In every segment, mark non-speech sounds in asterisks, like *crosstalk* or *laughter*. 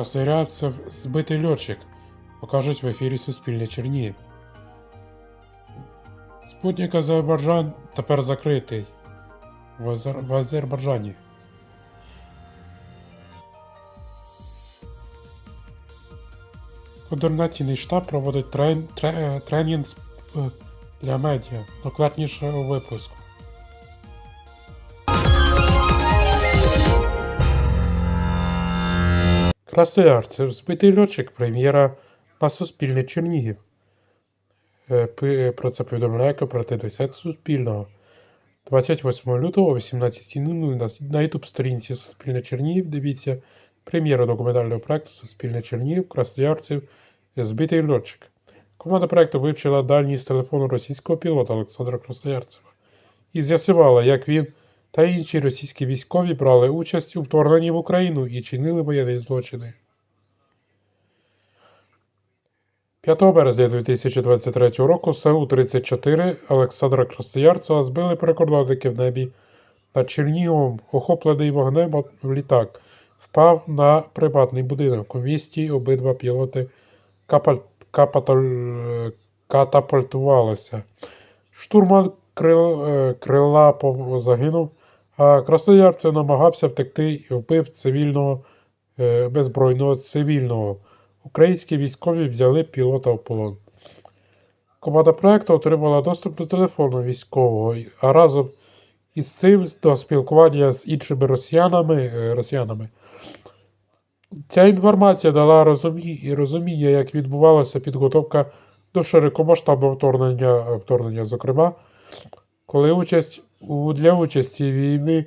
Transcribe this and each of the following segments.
Красноярцев збитий льотчик. Покажуть в ефірі Суспільне Чернігів. Спутник Азербайджан тепер закритий. В, Азер... в Азербайджані. Координаційний штаб проводить трен... тренінг е, для медіа. Докладніше у випуску. Красноярцев збитий льотчик прем'єра на Суспільне Чернігів. Е, Про це повідомляє кооператив сайт Суспільного. 28 лютого о 18.00 на, YouTube сторінці Суспільне Чернігів дивіться прем'єру документального проекту Суспільне Чернігів Красноярців збитий льотчик. Команда проекту вивчила з телефону російського пілота Олександра Красноярцева і з'ясувала, як він та інші російські військові брали участь у вторгненні в Україну і чинили воєнні злочини. 5 березня 2023 року СУ-34 Олександра Красноярцева збили прикордонники в небі над Черніговом, охоплений вогнем літак, впав на приватний будинок. У місті обидва пілоти капаль- капатоль- катапультувалися. Штурман крил, е, крила загинув, а Красноярцев намагався втекти і вбив цивільного е, беззбройного цивільного. Українські військові взяли пілота в полон. Команда проекту отримала доступ до телефону військового, а разом із цим до спілкування з іншими росіянами. е, росіянами. Ця інформація дала розумі... розуміння, як відбувалася підготовка до широкомасштабного вторгнення, е, вторгнення, зокрема, коли участь для участі війни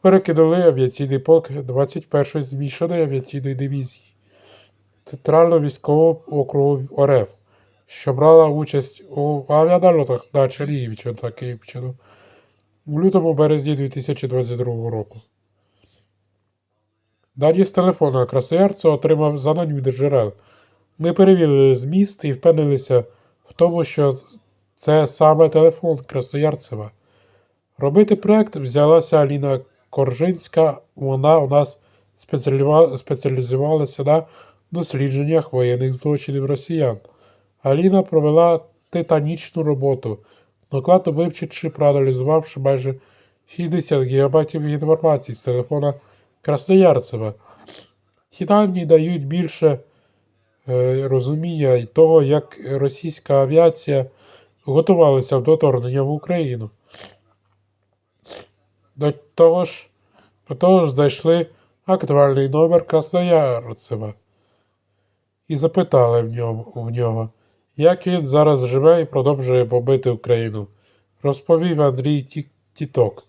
перекинули авіаційний полк 21-ї змішаної авіаційної дивізії Центрального військового округу ОРФ, що брала участь у авіанальотах на Чернігівщину та Київщину у лютому березні 2022 року. Дані з телефона Красноярцева отримав з анонімних джерел. Ми перевірили зміст і впевнилися в тому, що це саме телефон Красноярцева. Робити проект взялася Аліна Коржинська. Вона у нас спеціалізувалася на дослідженнях воєнних злочинів росіян. Аліна провела титанічну роботу, докладно вивчивши, проаналізувавши майже 60 гігабайтів інформації з телефона Красноярцева. Ці дані дають більше е, розуміння й того, як російська авіація готувалася до вторгнення в Україну. До того ж, до того ж знайшли актуальний номер Красноярцева і запитали в ньому, в нього, як він зараз живе і продовжує бомбити Україну, розповів Андрій Ті- Тіток,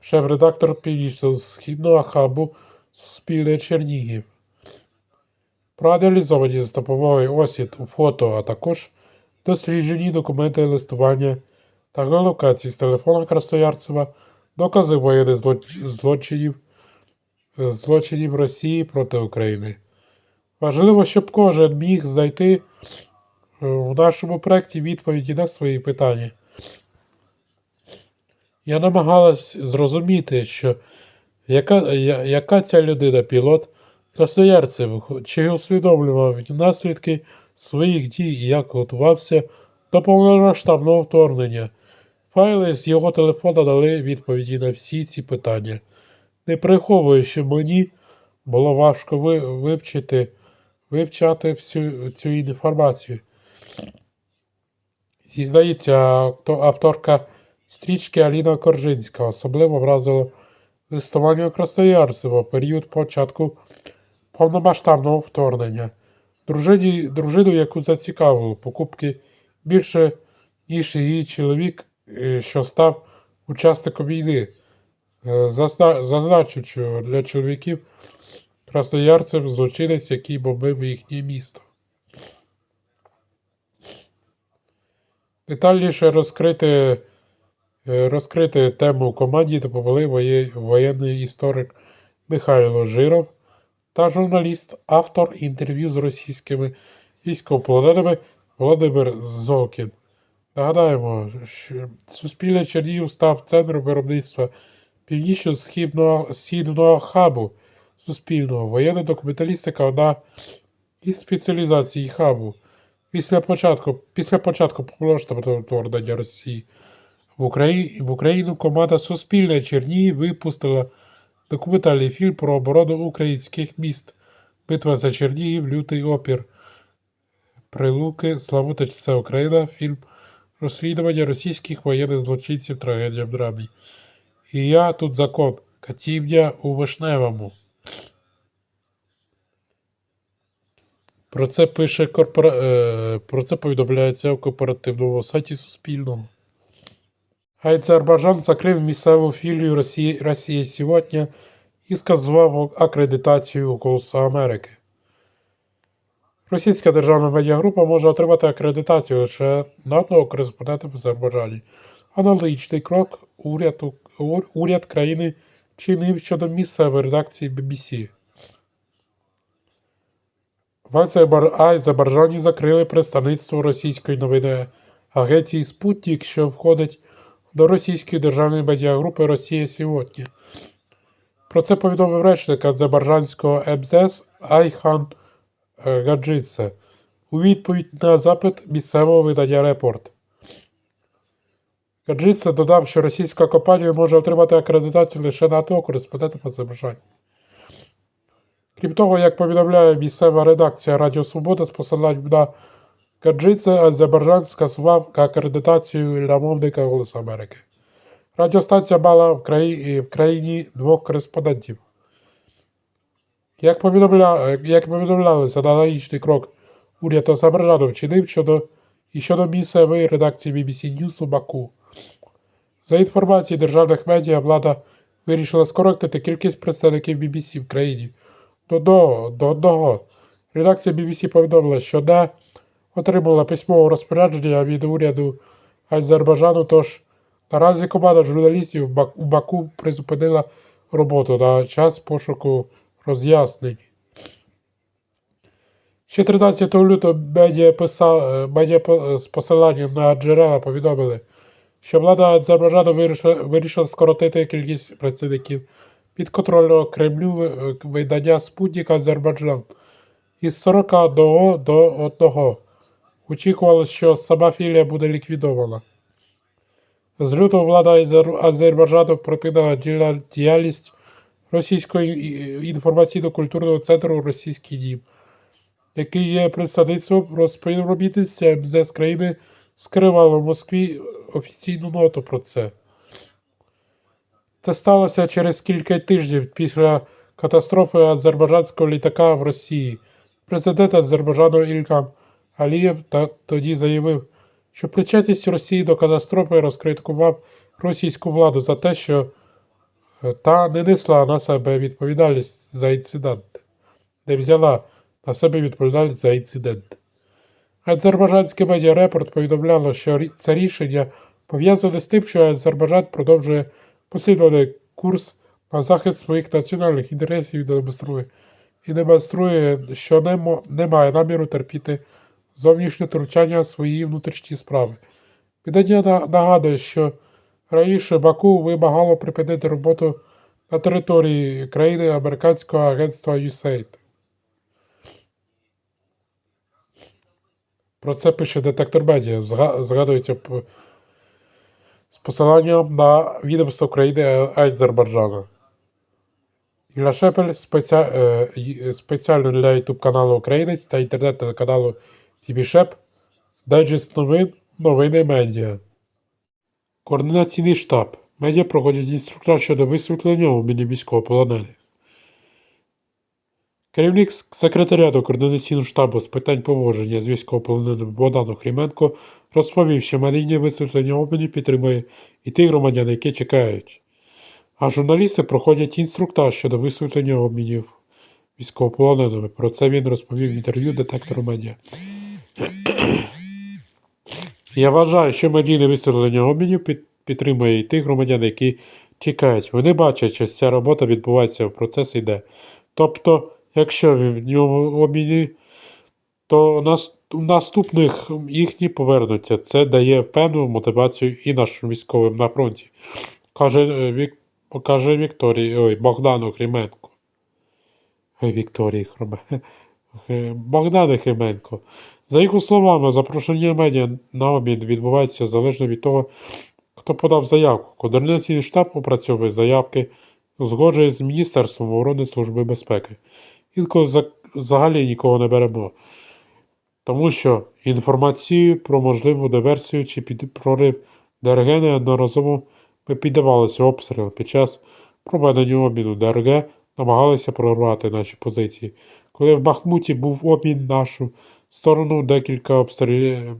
шеф-редактор Північно-Східного хабу Суспільне Чернігів. Проаналізовані з допомогою осід у фото, а також досліджені документи листування та геолокації з телефона Красноярцева, докази воєнних злочинів, злочинів Росії проти України. Важливо, щоб кожен міг знайти е, в нашому проєкті відповіді на свої питання. Я намагалась зрозуміти, що яка, я- яка ця людина пілот Красноярцев, чи усвідомлював наслідки своїх дій і як готувався до повномасштабного вторгнення. Файли з його телефона дали відповіді на всі ці питання. Не приховую, що мені було важко вивчити, вивчати всю цю інформацію. Зізнається, авторка стрічки Аліна Коржинська особливо вразило листування Красноярцева в період початку повномасштабного вторгнення. Дружині, дружину, яку зацікавило покупки більше, ніж її чоловік, що став учасником війни. Е, Зазначу, що для чоловіків красноярцем злочинець, який бомбив їхнє місто. Детальніше розкрити, е, розкрити тему команді допомогли воєнний історик Михайло Жиров та журналіст, автор інтерв'ю з російськими військовополоненими Володимир Золкін. Нагадаємо, що Суспільне Чернігів став центром виробництва північно-східного східного хабу Суспільного. Воєнна документалістика одна із спеціалізацій хабу. Після початку, після початку повномасштабного вторгнення Росії в, Україні, в Україну команда Суспільне Чернігів випустила документальний фільм про оборону українських міст. Битва за Чернігів, лютий опір. Прилуки, Славута Україна, фільм розслідування російських воєнних злочинців трагедія в драмі. І я тут закон. Катівня у Вишневому. Про це пише корпора... е, про це повідомляється в корпоративному сайті Суспільного. Азербайджан закрив місцеву філію Росії, сьогодні і скасував акредитацію Голосу Америки. Російська державна медіагрупа може отримати акредитацію лише на одного кореспондента в Азербайджані. Аналогічний крок уряд, уряд країни вчинив щодо місцевої редакції BBC. В Азербайджані закрили представництво російської новини агенції Спутник, що входить до російської державної медіагрупи Росія сьогодні. Про це повідомив речник азербайджанського МЗС Айхан Гаджидзе у відповідь на запит місцевого видання Репорт. Гаджидзе додав, що російська компанія може отримати акредитацію лише на одного кореспондента в Азербайджані. Крім того, як повідомляє місцева редакція Радіо Свобода з посиланням на Гаджидзе, Азербайджан скасував акредитацію для мовника Голосу Америки. Радіостанція мала в країні двох кореспондентів. Як, повідомля, як повідомлялося, аналогічний крок уряд Азербайджану вчинив щодо, і щодо місцевої редакції BBC News у Баку. За інформацією державних медіа, влада вирішила скоротити кількість представників BBC в країні до одного. До одного. Редакція BBC повідомила, що не отримала письмове розпорядження від уряду Азербайджану, тож наразі команда журналістів у Баку призупинила роботу на час пошуку роз'яснень. Ще 13 лютого медіа, писа, е, медіа з посиланням на джерела повідомили, що влада Азербайджану вирішила, вирішила скоротити кількість працівників підконтрольного Кремлю видання Спутник Азербайджан із 41 до 1. Очікувалося, що сама філія буде ліквідована. З лютого влада Азербайджану припинила діяльність Російського і- інформаційно-культурного центру Російський дім, який є представництвом розпівробітництва МЗС країни, скривало в Москві офіційну ноту про це. Це сталося через кілька тижнів після катастрофи азербайджанського літака в Росії. Президент Азербайджану Ільгам Алієв та тоді заявив, що причетність Росії до катастрофи розкритикував російську владу за те, що е, та не несла на себе відповідальність за інцидент, не взяла на себе відповідальність за інцидент. Азербайджанське медіарепорт повідомляло, що це рішення пов'язане з тим, що Азербайджан продовжує послідуваний курс на захист своїх національних інтересів і демонструє, і демонструє, що не, не має наміру терпіти зовнішнє втручання в свої внутрішні справи. Видання на- нагадує, що раніше Баку вимагало припинити роботу на території країни американського агентства USAID. Про це пише детектор медіа. Згадується з посиланням на відомство країни Азербайджану. Ілля Шепель е, спеціально для YouTube каналу Українець та інтернет-телеканалу TVShep Дайджест новин Новини медіа. Координаційний штаб. Медіа проводять інструктаж щодо висвітлення обміну військовополонених. Керівник секретаріату Координаційного штабу з питань поводження з військовополоненим Богдан Хріменко розповів, що медійне висвітлення обмінів підтримує і тих громадян, які чекають. А журналісти проходять інструктаж щодо висвітлення обмінів військовополоненими. Про це він розповів в інтерв'ю детектору медіа. Я вважаю, що медійне висвітлення обмінів підтримує і тих громадян, які чекають. Вони бачать, що ця робота відбувається, процес йде. Тобто, якщо в ньому обміні, то в наступних їхні повернуться. Це дає певну мотивацію і нашим військовим на фронті, каже, е, Вік, каже Вікторії, ой, Богдану Хріменко. Вікторії Хроме... Хе- *laughs* Богдани Хименко. За їх словами, запрошення медіа на обмін відбувається залежно від того, хто подав заявку. Координаційний штаб опрацьовує заявки, узгоджує з Міністерством оборони Служби безпеки. Інколи взагалі нікого не беремо. Тому що інформацію про можливу диверсію чи прорив ДРГ неодноразово ми піддавалися обстрілу. Під час проведення обміну ДРГ намагалися прорвати наші позиції. Коли в Бахмуті був обмін нашу сторону, декілька обстріляли,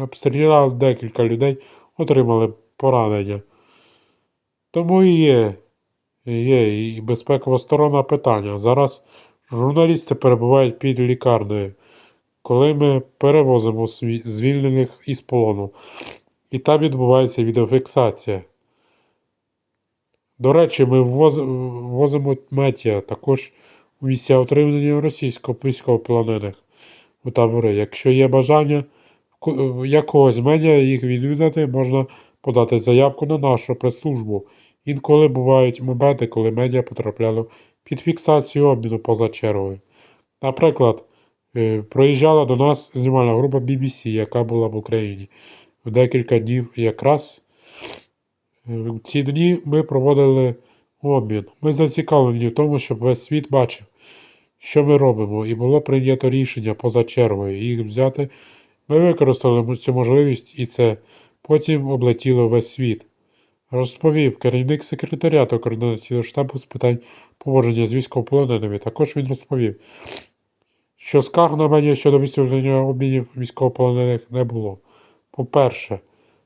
обстріляли декілька людей, отримали поранення. Тому і є, є і безпекова сторона питання. Зараз журналісти перебувають під лікарнею коли ми перевозимо звільнених із полону, і там відбувається відеофіксація. До речі, ми ввозимо метія також у місця отримання російського військовополонених у табори. Якщо є бажання якогось медіа їх відвідати, можна подати заявку на нашу прес-службу. Інколи бувають моменти, коли медіа потрапляли під фіксацію обміну поза чергою. Наприклад, Е, Проїжджала до нас знімальна група BBC, яка була в Україні. В декілька днів якраз е, в ці дні ми проводили обмін. Ми зацікавлені в тому, щоб весь світ бачив, що ми робимо, і було прийнято рішення поза чергою їх взяти. Ми використали цю можливість і це потім облетіло весь світ. Розповів керівник секретаріату координаційного штабу з питань поводження з військовополоненими. Також він розповів, що скарг на мене щодо висвітлення обмінів військовополонених не було. По-перше,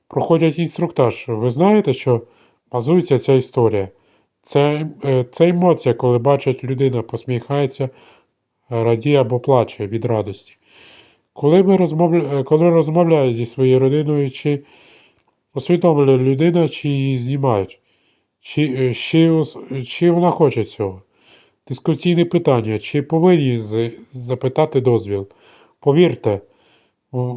проходять інструктаж. Ви знаєте, що базується ця історія? Це, е, це емоція, коли бачать людина, посміхається, радіє або плаче від радості. Коли, ми розмовля... е, коли розмовляю зі своєю родиною, чи усвідомлює людина, чи її знімають, чи, е, чи, чи вона хоче цього. Дискусійне питання, чи повинні запитати дозвіл? Повірте,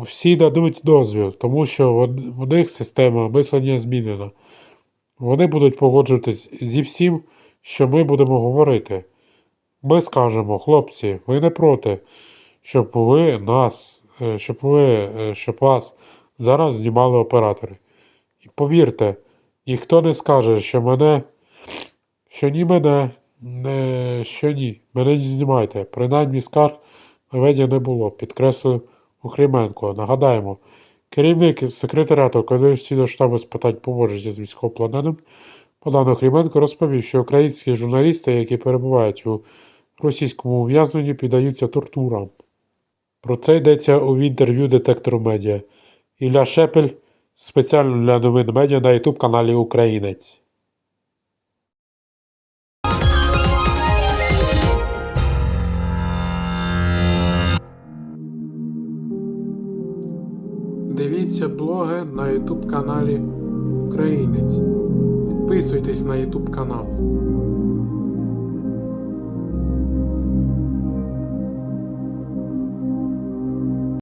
всі дадуть дозвіл, тому що в них система мислення змінена. Вони будуть погоджуватись зі всім, що ми будемо говорити. Ми скажемо, хлопці, ви не проти, щоб ви нас, е, щоб ви, е, щоб вас зараз знімали оператори. І повірте, ніхто не скаже, що мене, що ні мене, не, що ні, мене не знімайте. Принаймні скарг на медіа не було, підкреслив Охріменко. Нагадаємо, керівник секретаріату Конституційного штабу з питань поводження з військовополоненим Богдан Охріменко розповів, що українські журналісти, які перебувають у російському ув'язненні, піддаються тортурам. Про це йдеться у інтерв'ю детектору медіа. Ілля Шепель спеціально для новин медіа на ютуб каналі Українець. Дивіться блоги на YouTube каналі Українець. Підписуйтесь на YouTube канал.